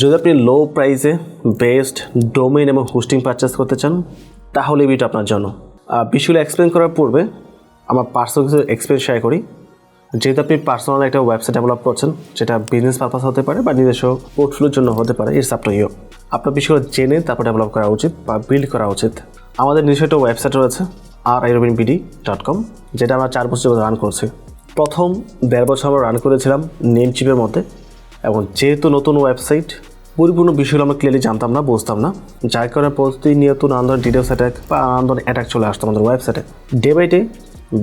যদি আপনি লো প্রাইসে বেস্ট ডোমেইন এবং হোস্টিং পারচেস করতে চান, তাহলে এই ভিডিওটা আপনার জন্য। বিষয়গুলো এক্সপ্লেন করার পূর্বে আমার পার্সোনাল কিছু এক্সপিরিয়েন্স শেয়ার করি। যেহেতু আপনি পার্সোনাল একটা ওয়েবসাইট ডেভেলপ করছেন, যেটা বিজনেস পারপাস হতে পারে বা নিজস্ব পোর্টফোলিওর জন্য হতে পারে ইটস আপ টু ইউ আপনার বিষয়গুলো জেনে তারপর ডেভেলপ করা উচিত বা বিল্ড করা উচিত। আমাদের নিজস্ব একটা ওয়েবসাইট রয়েছে আর আইরবিন বিডি ডট কম যেটা আমরা চার বছর রান করছি। প্রথম দেড় বছর আমরা রান করেছিলাম নেম চিপের মধ্যে। এবং যেহেতু নতুন ওয়েবসাইট পরিপূর্ণ বিষয়গুলো আমরা ক্লিয়ারলি জানতাম না, বুঝতাম না। যার কারণে প্রতিনিয়ত নানান ধরনের ডিটেলস অ্যাটাক বা নানান ধরনের অ্যাটাক চলে আসতো আমাদের ওয়েবসাইটে ডে বাই ডে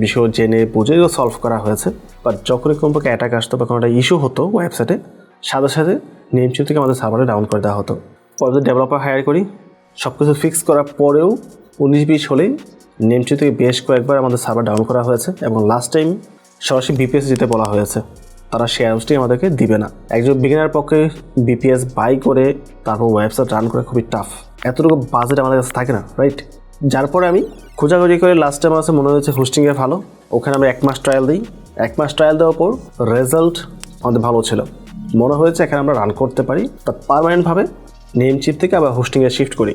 বিষয় জেনে বুঝে সলভ করা হয়েছে। বাট যখনই কোনো প্রকার অ্যাটাক আসতো বা কোনো একটা ইস্যু হতো ওয়েবসাইটে সাথে সাথে নেমচিপ থেকে আমাদের সার্ভারে ডাউন করে দেওয়া হতো। পরে ডেভেলপার হায়ার করি সব কিছু ফিক্স করার পরেও উনিশ বিশ হলেই নেমচিপ থেকে বেশ কয়েকবার আমাদের সার্ভার ডাউন করা হয়েছে এবং লাস্ট টাইম সরাসরি বিপিএস যেতে বলা হয়েছে। তারা শেয়ার হাউসটি আমাদেরকে দিবে না। একজন বিগিনার পক্ষে বিপিএস বাই করে তারপর ওয়েবসাইট রান করা খুবই টাফ এতটুকু বাজেট আমাদের কাছে থাকে না রাইট যার পরে আমি খোঁজাখুঁজি করে লাস্ট টাইম আমার মনে হয়েছে হোস্টিংয়ে ভালো, ওখানে আমি এক মাস ট্রায়াল দিই। এক মাস ট্রায়াল দেওয়ার পর রেজাল্ট আমাদের ভালো ছিল। মনে হয়েছে এখানে আমরা রান করতে পারি। তা পারমানেন্টভাবে নেম চিপ থেকে আবার হোস্টিংয়ে শিফট করি।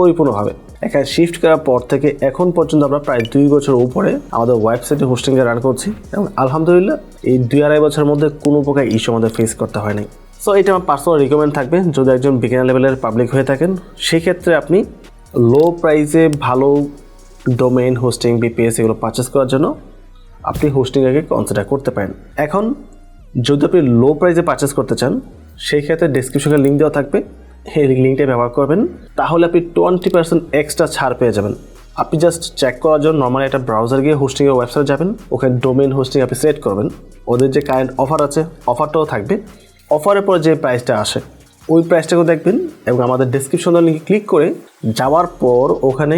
পরিপূর্ণভাবে। এখানে শিফট করার পর থেকে এখন পর্যন্ত আমরা প্রায় দুই বছর উপরে আমাদের ওয়েবসাইটে হোস্টিংয়ে রান করছি এবং আলহামদুলিল্লাহ এই দুই আড়াই বছরের মধ্যে কোনো প্রকার ইস্যু আমাদের ফেস করতে হয়নি। সো এটা আমার পার্সোনাল রিকমেন্ড থাকবে। যদি একজন বিজ্ঞান লেভেলের পাবলিক হয়ে থাকেন, সেক্ষেত্রে আপনি লো প্রাইসে ভালো ডোমেইন হোস্টিং বিপিএস এগুলো পারচেস করার জন্য আপনি হোস্টিং আগে কনসিডার করতে পারেন। এখন, যদি আপনি লো প্রাইসে পারচেস করতে চান সেই ক্ষেত্রে ডিসক্রিপশনে লিঙ্ক দেওয়া থাকবে। এই লিঙ্কটা ব্যবহার করবেন, তাহলে আপনি টোয়েন্টি পার্সেন্ট এক্সট্রা ছাড় পেয়ে যাবেন। আপনি জাস্ট চেক করার জন্য নর্মালি একটা ব্রাউজার গিয়ে হোস্টিংয়ের ওয়েবসাইট যাবেন, ওখানে ডোমেন হোস্টিং আপনি সেট করবেন। ওদের যে কারেন্ট অফার আছে অফারটাও থাকবে। অফারের পর যে প্রাইসটা আসে, ওই প্রাইসটাকেও দেখবেন এবং আমাদের ডিসক্রিপশন লিঙ্কে ক্লিক করে যাওয়ার পর ওখানে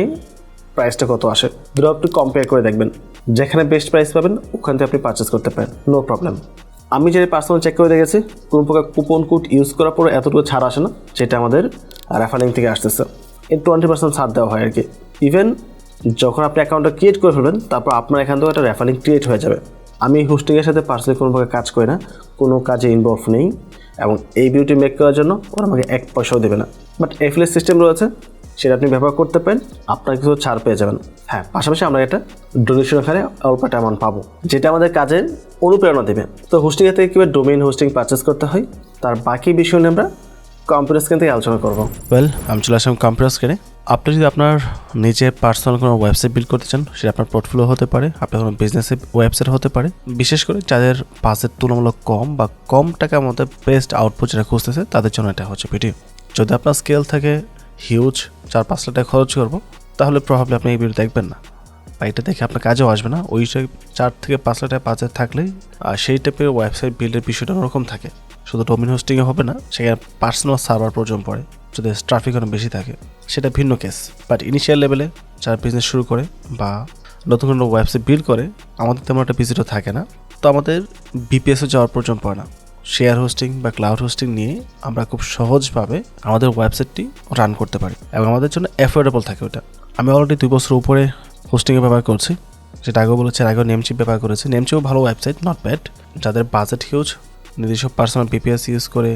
প্রাইসটা কত আসে দুটো আপনি কম্পেয়ার করে দেখবেন। যেখানে বেস্ট প্রাইস পাবেন, ওখান থেকে আপনি পারচেস করতে পারেন নো প্রবলেম আমি যে পার্সোনাল চেক করে দেখেছি, কোনো প্রকার কুপন কোড ইউজ করার পরে এতটুকু ছাড় আসে না যেটা আমাদের রেফারিং থেকে আসতেছে। এর টোয়েন্টি পার্সেন্ট ছাড় দেওয়া হয় আর কি। ইভেন যখন আপনি অ্যাকাউন্টটা ক্রিয়েট করে ফেলবেন, তারপর আপনার এখান থেকে একটা রেফারিং ক্রিয়েট হয়ে যাবে। আমি হোস্টিংয়ের সাথে পার্সোনালি কোনো প্রকার কাজ করি না, কোনো কাজে ইনভলভ নেই। এবং এই বিউটি মেক করার জন্য ওরা আমাকে এক পয়সাও দেবে না। বাট এফিলেট সিস্টেম রয়েছে সেটা আপনি ব্যবহার করতে পারেন, আপনার কিছু ছাড় পেয়ে যাবেন। হ্যাঁ পাশাপাশি আমরা এটা ডোনেশন আকারে অল্প একটা অ্যামাউন্ট পাবো, যেটা আমাদের কাজের অনুপ্রেরণা দেবে। তো হোস্টিংয়ের থেকে কীভাবে ডোমেইন হোস্টিং পারচেস করতে হয়, তার বাকি বিষয় নিয়ে আমরা কম্পিউটার স্ক্রিন থেকে আলোচনা করব। ওয়েল আমি চলে আসলাম কম্পিউটার স্ক্রিনে আপনি যদি আপনার নিজে পার্সোনাল কোনো ওয়েবসাইট বিল্ড করতে চান, সেটা আপনার পোর্টফোলিও হতে পারে, আপনার কোনো বিজনেসের ওয়েবসাইট হতে পারে। বিশেষ করে যাদের বাজেট তুলনামূলক কম বা কম টাকার মধ্যে বেস্ট আউটপুট যেটা খুঁজতেছে, তাদের জন্য এটা হচ্ছে ভিডিও যদি আপনার স্কেল থাকে হিউজ চার পাঁচ লাখ টাকা খরচ করব, তাহলে প্রভাবলি আপনি এই ভিডিও দেখবেন না। বা এটা দেখে আপনার কাজেও আসবে না। ওই চার থেকে পাঁচ লাখ টাকা বাজেট থাকলেই আর সেই টাইপের ওয়েবসাইট বিল্ডের বিষয়টা অন্যরকম থাকে। শুধু ডোমিন হোস্টিংয়ে হবে না, সেখানে পার্সোনাল সার্ভার প্রয়োজন পড়ে, যদি ট্রাফিক অনেক বেশি থাকে। সেটা ভিন্ন কেস বাট ইনিশিয়াল লেভেলে যারা বিজনেস শুরু করে বা নতুন কোনো ওয়েবসাইট বিল্ড করে, আমাদের তেমন একটা ভিজিটও থাকে না। তো আমাদের বিপিএসে যাওয়ার প্রয়োজন পড়ে না। শেয়ার হোস্টিং বা ক্লাউড হোস্টিং নিয়ে আমরা খুব সহজভাবে আমাদের ওয়েবসাইটটি রান করতে পারি এবং আমাদের জন্য অ্যাফোর্ডেবল থাকে ওটা। আমি অলরেডি দুই বছর উপরে হোস্টিংয়ে ব্যবহার করছি। যেটা আগেও বলেছি আগেও নেমচিপ ব্যবহার করেছি। নেমচিপও ভালো ওয়েবসাইট নট ব্যাড যাদের বাজেট হিউজ নিজস্ব পার্সোনাল বিপিএস ইউজ করে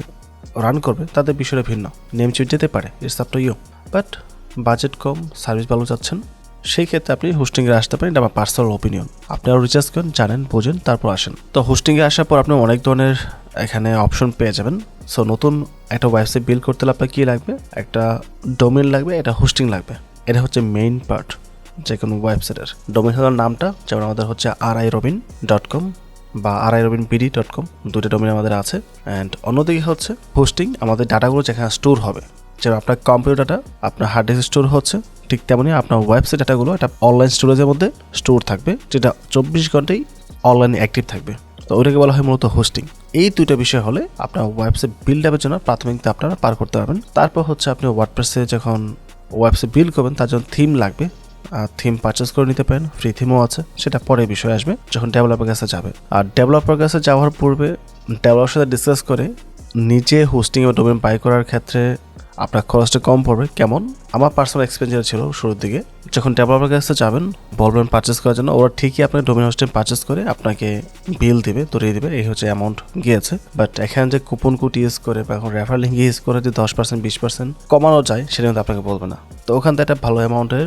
রান করবে, তাদের বিষয়টা ভিন্ন। নেমচিপ যেতে পারে it's up to you but budget com service ভালো চাচ্ছেন, সেই ক্ষেত্রে আপনি হোস্টিংয়ে আসতে পারেন। এটা আমার পার্সোনাল ওপিনিয়ন আরও রিচার্জ করেন, জানেন, বোঝেন, তারপর আসেন। তো হোস্টিংয়ে আসার পর আপনি অনেক ধরনের এখানে অপশন পেয়ে যাবেন। সো নতুন একটা ওয়েবসাইট বিল্ড করতে আপনার কী লাগবে? একটা ডোমেন লাগবে, এটা হোস্টিং লাগবে। এটা হচ্ছে মেইন পার্ট যে কোনো ওয়েবসাইটের ডোমেন হওয়ার নামটা, যেমন আমাদের হচ্ছে R I Robin dot com বা R I Robin BD dot com দুটো ডোমেন আমাদের আছে। অ্যান্ড অন্যদিকে হচ্ছে হোস্টিং আমাদের ডাটাগুলো যেখানে স্টোর হবে। যেমন আপনার কম্পিউটারটা আপনার হার্ড ডিস্ক স্টোর হচ্ছে, ঠিক তেমনই আপনার ওয়েবসাইট ডাটাগুলো একটা অনলাইন স্টোরেজের মধ্যে স্টোর থাকবে, যেটা চব্বিশ ঘন্টাই অনলাইনে অ্যাক্টিভ থাকবে। তো ওইটাকে বলা হয় মূলত হোস্টিং এই দুইটা বিষয় হলে আপনার ওয়েবসাইট বিল্ড আপের জন্য প্রাথমিকতা আপনারা পার করতে পারবেন। তারপর হচ্ছে আপনি ওয়ার্ডপ্রেসে যখন ওয়েবসাইট বিল্ড করবেন, তার জন্য থিম লাগবে। আর থিম পারচেস করে নিতে পারেন ফ্রি থিমও আছে। সেটা পরে বিষয় আসবে, যখন ডেভেলপার কাছে যাবে। আর ডেভেলপার কাছে যাওয়ার পূর্বে ডেভেলপার সাথে ডিসকাস করে নিজে হোস্টিং ও ডোমেন বাই করার ক্ষেত্রে আপনার খরচটা কম পড়বে। কেমন? আমার পার্সোনাল এক্সপেন্সার ছিল শুরুর দিকে। যখন ডেভেলপার কাছে যাবেন বলবেন পারচেস করার জন্য ওরা ঠিকই আপনার ডোমেন হোস্টেম পারচেস করে আপনাকে বিল দিবে ধরিয়ে দিবে। এই হচ্ছে অ্যামাউন্ট গিয়েছে। বাট এখানে যে কুপন কোড ইউজ করে বা এখন রেফার লিঙ্ক ইউজ করে যে দশ পার্সেন্ট বিশ পার্সেন্ট কমানো যায়, সেটা কিন্তু আপনাকে বলবে না। তো ওখান থেকে একটা ভালো অ্যামাউন্টের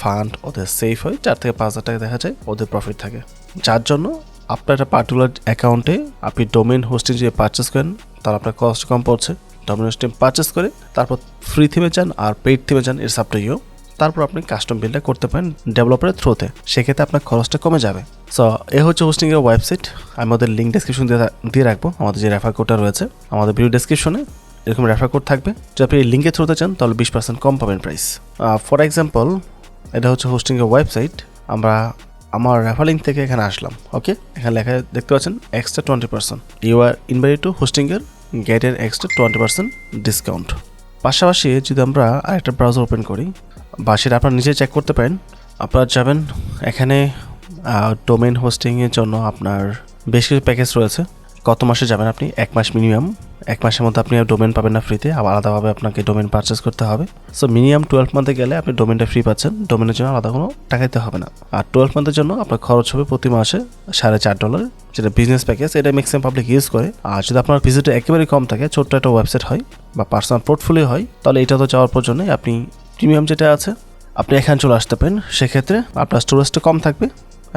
ফান্ড ওদের সেফ হয় চার থেকে পাঁচ হাজার টাকা দেখা যায়, ওদের প্রফিট থাকে। যার জন্য আপনার একটা পার্টিকুলার অ্যাকাউন্টে আপনি ডোমেন হোস্টিং যদি পারচেস করেন তাহলে আপনার কস্ট কম পড়ছে। ডোমেন হোস্টিং পারচেস করে, তারপর ফ্রি থিমে যান আর পেইড থিমে যান, এর সাপটা ইউ তারপর আপনি কাস্টম বিলটা করতে পারেন ডেভেলপারের থ্রুতে সেক্ষেত্রে আপনার খরচটা কমে যাবে। সো এ হচ্ছে হোস্টিংয়ের ওয়েবসাইট আমি ওদের লিঙ্ক ডেসক্রিপশন দিয়ে রাখব। আমাদের যে রেফার কোডটা রয়েছে, আমাদের ভিডিও ডেসক্রিপশনে এরকম রেফার কোড থাকবে। যদি আপনি এই লিঙ্কের থ্রুতে চান তাহলে বিশ পার্সেন্ট কম পাবেন প্রাইস ফর এক্সাম্পল এটা হচ্ছে হোস্টিংয়ের ওয়েবসাইট আমরা আমার রেফার থেকে এখানে আসলাম ওকে এখানে লেখা, দেখতে পাচ্ছেন extra twenty percent you are invited to হোস্টিংয়ের গেটের এক্সট্রা টোয়েন্টি পার্সেন্ট ডিসকাউন্ট পাশাপাশি যদি আমরা আরেকটা ব্রাউজার ওপেন করি, বা সেটা আপনারা নিজে চেক করতে পারেন, আপনারা যাবেন, এখানে ডোমেন হোস্টিংয়ের জন্য আপনার বেশ কিছু প্যাকেজ রয়েছে। কত মাসে যাবেন আপনি, এক মাস মিনিমাম এক মাসের মধ্যে আপনি ডোমেন পাবেন না ফ্রিতে আবার আলাদাভাবে আপনাকে ডোমেন পারচেস করতে হবে। সো মিনিমাম টুয়েলভ মান্থে গেলে আপনি ডোমেনটা ফ্রি পাচ্ছেন। ডোমেনের জন্য আলাদা কোনো টাকা দিতে হবে না। আর টুয়েলভ মান্থের জন্য আপনার খরচ হবে প্রতি মাসে সাড়ে চার ডলার যেটা বিজনেস প্যাকেজ এটা ম্যাক্সিমাম পাবলিক ইউজ করে। আর যদি আপনার ভিজিট একেবারেই কম থাকে, ছোট্ট একটা ওয়েবসাইট হয় বা পার্সোনাল পোর্টফোলিও হয়, তাহলে এটা তো যাওয়ার প্রয়োজনে আপনি প্রিমিয়াম যেটা আছে, আপনি এখানে চলে আসতে পারেন। সেক্ষেত্রে আপনার স্টোরেজটা কম থাকবে।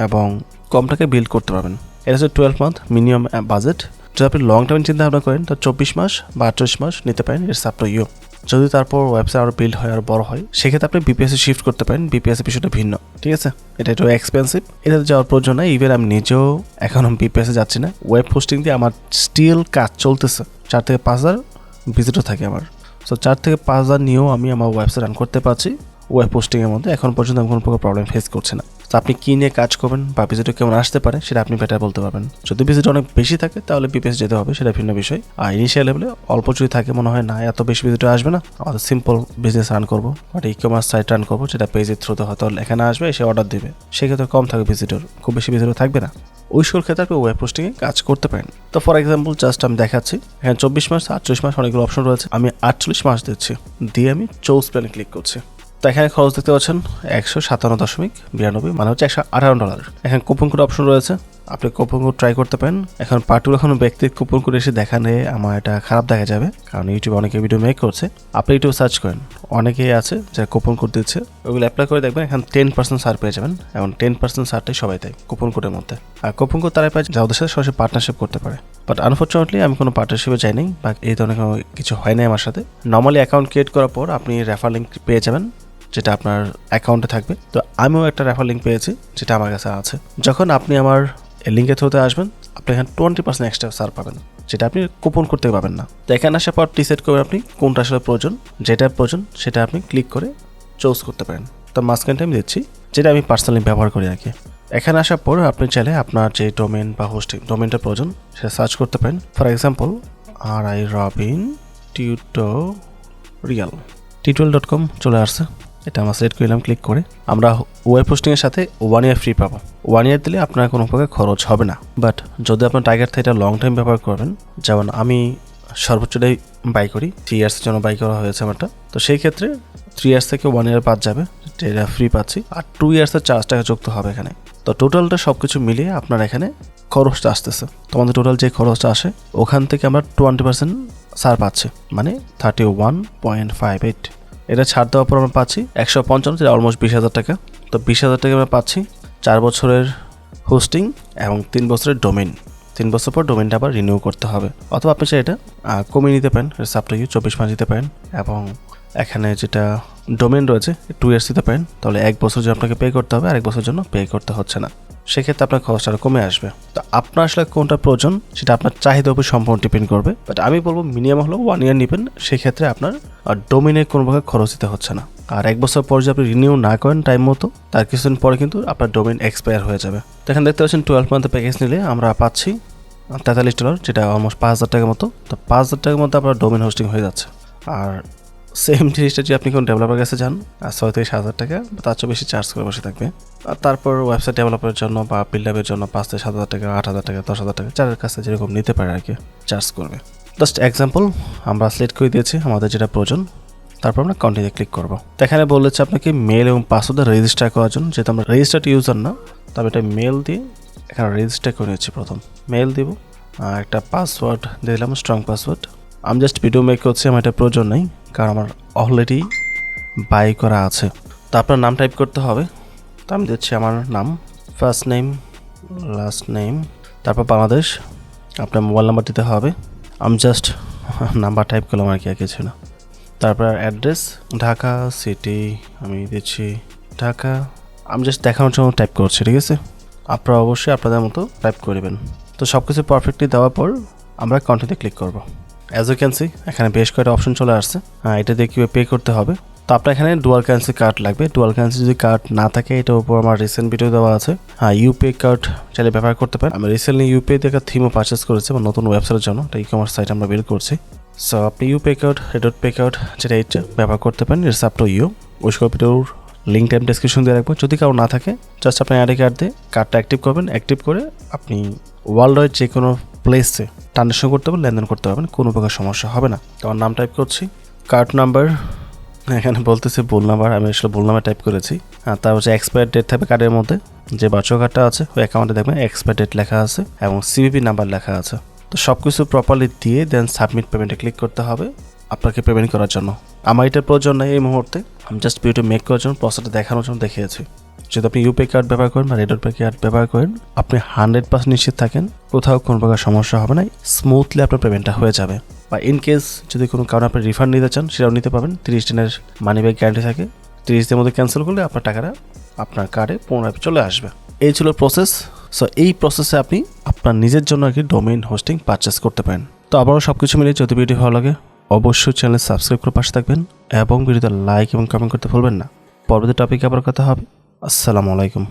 এবং কম টাকায় বিল্ড করতে পারবেন। এটা হচ্ছে টুয়েলভ মান্থ মিনিমাম বাজেট যদি আপনি লং টার্ম চিন্তা ভাবনা করেন, তো চব্বিশ মাস বা আটচল্লিশ মাস নিতে পারেন ইটস আপ টু ইউ যদি তারপর ওয়েবসাইট আরও বিল্ড হয়, আর বড় হয়, সেক্ষেত্রে আপনি বিপিএসে শিফট করতে পারেন। বিপিএসের বিষয়টা ভিন্ন, ঠিক আছে? এটা একটু এক্সপেন্সিভ এটাতে যাওয়ার প্রয়োজন নাই। ইভেন আমি নিজেও এখন বিপিএসে যাচ্ছি না। ওয়েব পোস্টিং দিয়ে আমার স্টিল কাজ চলতেছে। চার থেকে পাঁচ হাজার ভিজিটও থাকে আমার। সো চার থেকে পাঁচ হাজার নিয়েও আমি আমার ওয়েবসাইট রান করতে পারছি। ওয়েব পোস্টিংয়ের মধ্যে এখন পর্যন্ত আমি কোনো প্রকার প্রবলেম ফেস করছি না। তো আপনি কী নিয়ে কাজ করবেন বা ভিজিটও কেমন আসতে পারে সেটা আপনি বেটার বলতে পারবেন। যদি ভিজিট অনেক বেশি থাকে তাহলে বিপিএস যেতে হবে, সেটা ভিন্ন বিষয়। আর ইনিশিয়াল লেভেলে অল্প যদি থাকে মনে হয়, না, এত বেশি ভিজিটও আসবে না আমাদের সিম্পল বিজনেস রান করব। But e commerce site run করব, যেটা পেজের থ্রুতে হয়তো এখানে আসবে, এসে অর্ডার দেবে। সেক্ষেত্রে কম থাকবে ভিজিটর খুব বেশি ভিজিটর থাকবে না। ওই সকল ক্ষেত্রে আপনি ওয়েব পোস্টিংয়ে কাজ করতে পারেন। তো ফর এক্সাম্পল জাস্ট আমি দেখাচ্ছি, এখানে চব্বিশ মাস আটচল্লিশ মাস অনেকগুলো অপশন রয়েছে, আমি আটচল্লিশ মাস দিচ্ছি। দিয়ে আমি চৌস প্ল্যানে ক্লিক করছি। তো এখানে খরচ দেখতে পাচ্ছেন একশো সাতান্ন দশমিক বিরানব্বই মানে হচ্ছে একশো আঠারো ডলার। এখানে কুপন কোড অপশন রয়েছে। আপনি কুপন কোড ট্রাই করতে পারেন। এখন পার্টুর এখন ব্যক্তির কুপন কোড এসে দেখা দেখানে আমার এটা খারাপ দেখা যাবে, কারণ ইউটিউবে অনেকে ভিডিও মেক করছে। আপনি ইউটিউব সার্চ করেন। অনেকেই আছে যারা কুপন কোড দিচ্ছে, ওগুলো অ্যাপ্লাই করে দেখবেন, এখানে টেন পার্সেন্ট সার পেয়ে যাবেন। এবং টেন পার্সেন্ট সারটাই সবাই দেয় কুপন কোডের মধ্যে। আর কুপন কোড তারাই পায় যা ওদের সাথে সরাসরি পার্টনারশিপ করতে পারে। বাট আনফর্চুনেটলি আমি কোনো পার্টনারশিপে যাইনি বা এই ধরনের কিছু হয় নাই আমার সাথে। নর্মালি অ্যাকাউন্ট ক্রিয়েট করার পর আপনি রেফার লিঙ্ক পেয়ে যাবেন। যেটা আপনার অ্যাকাউন্টে থাকবে। তো আমিও একটা রেফার লিঙ্ক পেয়েছি, যেটা আমার কাছে আছে। যখন আপনি আমার লিঙ্কের থ্রুতে আসবেন, আপনি এখানে টোয়েন্টি পার্সেন্ট এক্সট্রা সার পাবেন, যেটা আপনি কুপন করতে পারবেন না। তো এখানে আসার পর ডিসাইড করবেন আপনি কোনটা আসলে প্রয়োজন, যেটা প্রয়োজন সেটা আপনি ক্লিক করে চুজ করতে পারেন। তো মাঝখানটা আমি দিচ্ছি, যেটা আমি পার্সোনালি ব্যবহার করি আর কি। এখানে আসার পর আপনি চাইলে আপনার যে ডোমেন বা হোস্টিং ডোমেনটা প্রয়োজন, সেটা সার্চ করতে পারেন। For example R I Robin tutorial tutorial dot com চলে আসছে। এটা আমরা সিলেক্ট করলাম ক্লিক করে আমরা ওয়েব পোস্টিংয়ের সাথে ওয়ান ইয়ার ফ্রি পাবো। ওয়ান ইয়ার দিলে আপনার কোনো প্রকার খরচ হবে না। বাট যদি আপনার টাইগার থেকে এটা লং টাইম ব্যবহার করবেন, যেমন আমি সর্বোচ্চটাই বাই করি থ্রি ইয়ার্সের জন্য বাই করা হয়েছে আমারটা, তো সেই ক্ষেত্রে থ্রি ইয়ার্স থেকে ওয়ান ইয়ার বাদ যাবে, যেটা ফ্রি পাচ্ছি। আর টু ইয়ার্সের চার্জ টাকা যুক্ত হবে এখানে। তো টোটালটা সব কিছু মিলিয়ে আপনার এখানে খরচটা আসতেছে। তোমাদের টোটাল যে খরচটা আসে, ওখান থেকে আমরা টোয়েন্টি পার্সেন্ট সার পাচ্ছি। মানে thirty one point five eight এটা ছাড় দেওয়ার পর আমরা পাচ্ছি একশো পঞ্চান্ন, যেটা অলমোস্ট বিশ হাজার টাকা। তো বিশ হাজার টাকা আমরা পাচ্ছি চার বছরের হোস্টিং এবং তিন বছরের ডোমেন তিন বছর পর ডোমেনটা আবার রিনিউ করতে হবে। অথবা আপনি চাই এটা কমিয়ে নিতে পারেন সাপটা ইউ চব্বিশ মাস দিতে পারেন এবং এখানে যেটা ডোমেন রয়েছে টু ইয়ার্স দিতে পারেন। তাহলে এক বছর যে আপনাকে পে করতে হবে আর এক বছর জন্য পে করতে হচ্ছে না। সেক্ষেত্রে আপনার খরচটা কমে আসবে। তো আপনার আসলে কোনটা প্রয়োজন, সেটা আপনার চাহিদার উপর সম্পূর্ণ ডিপেন্ড করবে। বাট আমি বলব মিনিমাম হলো ওয়ান ইয়ার নেবেন, সেক্ষেত্রে আপনার ডোমিনে কোনো প্রকার খরচ দিতে হচ্ছে না। আর এক বছর পর যদি আপনি রিনিউ না করেন টাইম মতো, তার কিছুদিন পরে কিন্তু আপনার ডোমিন এক্সপায়ার হয়ে যাবে। তো এখানে দেখতে পাচ্ছেন টুয়েলভ মান্থের প্যাকেজ নিলে আমরা পাচ্ছি তেতাল্লিশ ডলার যেটা অলমোস্ট পাঁচ হাজার টাকার মতো। তো পাঁচ হাজার টাকার মধ্যে আপনার ডোমিন হোস্টিং হয়ে যাচ্ছে। আর সেম জিনিসটা যদি আপনি কোনো ডেভেলপার কাছে যান, আর ছয় থেকে সাত হাজার টাকা, তার চেয়ে বেশি চার্জ করে বসে থাকবে। আর তারপর ওয়েবসাইট ডেভেলপের জন্য বা বিল্ডাপের জন্য পাঁচ থেকে সাত হাজার টাকা, আট হাজার টাকা, দশ হাজার টাকা, যার কাছে যেরকম নিতে পারে আর কি চার্জ করবে। জাস্ট এক্সাম্পল আমরা সিলেক্ট করে দিয়েছি আমাদের যেটা প্রয়োজন, তারপর আমরা কন্টিনিউ ক্লিক করব। এখানে বলেছে আপনাকে মেল এবং পাসওয়ার্ড রেজিস্টার করার জন্য, যেহেতু আমরা রেজিস্টার্ড ইউজার না তবে এটা মেল দিয়ে এখানে রেজিস্টার করে নিচ্ছি প্রথম। মেল দিব একটা পাসওয়ার্ড দিয়ে দিলাম স্ট্রং পাসওয়ার্ড আমি জাস্ট ভিডিও মেক করছি, আমার এটা প্রয়োজন নেই। কারণ আমার অলরেডি বাই করা আছে। তো আপনার নাম টাইপ করতে হবে। তো আমি দিচ্ছি আমার নাম ফার্স্ট নেম লাস্ট নেম তারপর বাংলাদেশ, আপনার মোবাইল নাম্বার দিতে হবে। আমি জাস্ট নাম্বার টাইপ করলাম আর কি, আর কিছু না। তারপর অ্যাড্রেস ঢাকা সিটি আমি দিচ্ছি ঢাকা। আমি জাস্ট দেখানোর জন্য টাইপ করছি, ঠিক আছে? আপনারা অবশ্যই আপনাদের মতো টাইপ করবেন তো সব কিছু পারফেক্টলি দেওয়ার পর আমরা কন্টিনিউ ক্লিক করব। অ্যাজ ইউ ক্যান সি এখানে বেশ কয়েকটা অপশন চলে আসছে। হ্যাঁ এটা দিয়ে কীভাবে পে করতে হবে? তো আপনার এখানে ডুয়াল কারেন্সি কার্ড লাগবে। ডুয়াল কারেন্সি যদি কার্ড না থাকে, এটার উপর আমার রিসেন্ট ভিডিও দেওয়া আছে। হ্যাঁ ইউপে কার্ড চাইলে ব্যবহার করতে পারেন। আমি রিসেন্টলি ইউপে থেকে থিমও পারচেস করেছি, আমার নতুন ওয়েবসাইটের জন্য। এটা ই কমার্স সাইট আমরা বের করছি। সো আপনি UPay card RedotPay card যেটা এইটা ব্যবহার করতে পারেন। ইটস আপ টু ইউ ওই সব ভিডিওর লিঙ্ক টাইম ডিসক্রিপশন দিয়ে রাখব। যদি কারও না থাকে জাস্ট আপনি আইডি কার্ড দিয়ে কার্ডটা অ্যাক্টিভ করবেন। অ্যাক্টিভ করে আপনি ওয়ার্ল্ড ওয়াইড যে কোনো প্লেসে ট্রানজাকশন করতে পারবেন, লেনদেন করতে পারবেন, কোনো প্রকার সমস্যা হবে না। তো নাম টাইপ করছি। কার্ড নাম্বার এখানে বলতেছে ভুল নাম্বার আমি আসলে ভুল নাম্বার টাইপ করেছি। আর তার হচ্ছে এক্সপায়ার ডেট থাকবে কার্ডের মধ্যে। যে বাচ্চা কার্ডটা আছে, ওই অ্যাকাউন্টে দেখবেন এক্সপায়ার ডেট লেখা আছে এবং সিবিপি নাম্বার লেখা আছে। তো সব কিছু প্রপারলি দিয়ে দেন সাবমিট পেমেন্টে ক্লিক করতে হবে আপনাকে পেমেন্ট করার জন্য। আমার এটার প্রয়োজন নেই এই মুহূর্তে। আমি জাস্ট ভিডিও মেক করার জন্য প্রসেসটা দেখানোর জন্য দেখিয়েছি। যদি আপনি ইউপে কার্ড ব্যবহার করেন বা রেডর পে কার্ড ব্যবহার করেন, আপনি হান্ড্রেড পার্সেন্ট নিশ্চিত থাকেন কোথাও কোনো প্রকার সমস্যা হবে না স্মুথলি আপনার পেমেন্টটা হয়ে যাবে। বা ইন কেস যদি কোনো কারণে আপনি রিফান্ড নিতে চান, সেটাও নিতে পাবেন তিরিশ দিনের মানি ব্যাগ গ্যারান্টি থাকে। তিরিশ দিনের মধ্যে ক্যান্সেল করলে আপনার টাকাটা আপনার কার্ডে পুনরায় চলে আসবে। এই ছিল প্রসেস সো এই প্রসেসে আপনি আপনার নিজের জন্য আর কি ডোমেইন হোস্টিং পারচেস করতে পারেন। তো আবারও সব কিছু মিলিয়ে যদি ভিডিও ভালো লাগে, অবশ্যই চ্যানেল সাবস্ক্রাইব করে পাশে থাকবেন এবং ভিডিওতে লাইক এবং কমেন্ট করতে ভুলবেন না। পরবর্তী টপিকে আবার কথা হবে। আসসালামু আলাইকুম।